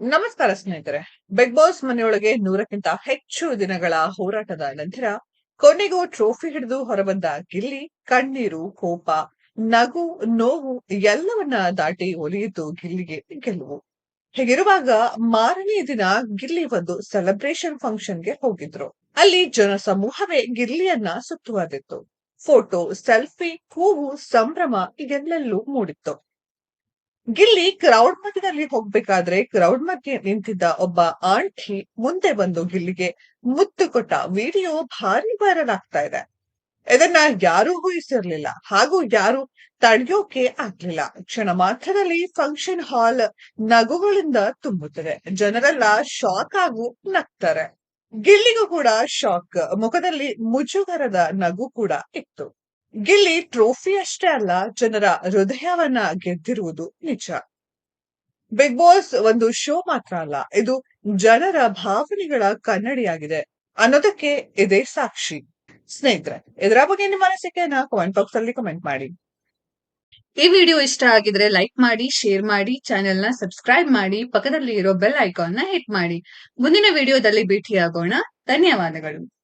ನಮಸ್ಕಾರ ಸ್ನೇಹಿತರೆ big boss ಮನೆಯೊಳಗೆ ನೂರಕ್ಕಿಂತ ಹೆಚ್ಚು ದಿನಗಳ ಹೋರಾಟದ ನಂತರ ಕೊನೆಗೂ ಟ್ರೋಫಿ ಹಿಡಿದು ಹೊರಬಂದ ಗಿಲ್ಲಿ, ಕಣ್ಣೀರು, ಕೋಪ, ನಗು, ನೋವು ಎಲ್ಲವನ್ನ ದಾಟಿ ಒಲಿಯಿತು ಗಿಲ್ಲಿಗೆ ಗೆಲುವು. ಹೀಗಿರುವಾಗ ಮಾರನೇ ದಿನ ಗಿಲ್ಲಿ ಒಂದು ಸೆಲೆಬ್ರೇಷನ್ ಫಂಕ್ಷನ್ಗೆ ಹೋಗಿದ್ರು. ಅಲ್ಲಿ ಜನ ಸಮೂಹವೇ ಗಿಲ್ಲಿಯನ್ನ ಸುತ್ತುವರೆದಿತ್ತು. ಫೋಟೋ ಸೆಲ್ಫಿ ಹೂವು, ಸಂಭ್ರಮ ಇದೆಲ್ಲೆಲ್ಲೂ ಮೂಡಿತ್ತು. ಗಿಲ್ಲಿ ಕ್ರೌಡ್ ಮಧ್ಯದಲ್ಲಿ ಹೋಗ್ಬೇಕಾದ್ರೆ ಕ್ರೌಡ್ ಮಧ್ಯೆ ನಿಂತಿದ್ದ ಒಬ್ಬ ಆಂಟಿ ಮುಂದೆ ಬಂದು ಗಿಲ್ಲಿಗೆ ಮುತ್ತು ಕೊಟ್ಟ ವಿಡಿಯೋ ಭಾರಿ ವೈರಲ್ ಆಗ್ತಾ ಇದೆ. ಇದನ್ನ ಯಾರೂ ಊಹಿಸಿರ್ಲಿಲ್ಲ ಹಾಗೂ ಯಾರು ತಡೆಯೋಕೆ ಆಗ್ಲಿಲ್ಲ. ಕ್ಷಣ ಮಾತ್ರದಲ್ಲಿ ಫಂಕ್ಷನ್ ಹಾಲ್ ನಗುಗಳಿಂದ ತುಂಬುತ್ತದೆ. ಜನರೆಲ್ಲ ಶಾಕ್ ಆಗು ನಗ್ತಾರೆ. ಗಿಲ್ಲಿಗೂ ಕೂಡ ಶಾಕ್ ಮುಖದಲ್ಲಿ ಮುಜುಗರದ ನಗು ಕೂಡ ಇತ್ತು. ಗಿಲ್ಲಿ ಟ್ರೋಫಿ ಅಷ್ಟೇ ಅಲ್ಲ, ಜನರ ಹೃದಯವನ್ನ ಗೆದ್ದಿರುವುದು ನಿಜ. ಬಿಗ್ ಬಾಸ್ ಒಂದು ಶೋ ಮಾತ್ರ ಅಲ್ಲ, ಇದು ಜನರ ಭಾವನೆಗಳ ಕನ್ನಡಿಯಾಗಿದೆ ಅನ್ನೋದಕ್ಕೆ ಇದೇ ಸಾಕ್ಷಿ. ಸ್ನೇಹಿತರೆ, ಇದರ ಬಗ್ಗೆ ನಿಮ್ಮ ಅನಿಸಿಕೆಯನ್ನ ಕಮೆಂಟ್ ಬಾಕ್ಸ್ ಅಲ್ಲಿ ಕಮೆಂಟ್ ಮಾಡಿ. ಈ ವಿಡಿಯೋ ಇಷ್ಟ ಆಗಿದ್ರೆ ಲೈಕ್ ಮಾಡಿ ಶೇರ್ ಮಾಡಿ ಚಾನೆಲ್ನ ಸಬ್ಸ್ಕ್ರೈಬ್ ಮಾಡಿ ಪಕ್ಕದಲ್ಲಿ ಇರೋ ಬೆಲ್ ಐಕಾನ್ನ ಹಿಟ್ ಮಾಡಿ. ಮುಂದಿನ ವಿಡಿಯೋದಲ್ಲಿ ಭೇಟಿಯಾಗೋಣ. ಧನ್ಯವಾದಗಳು.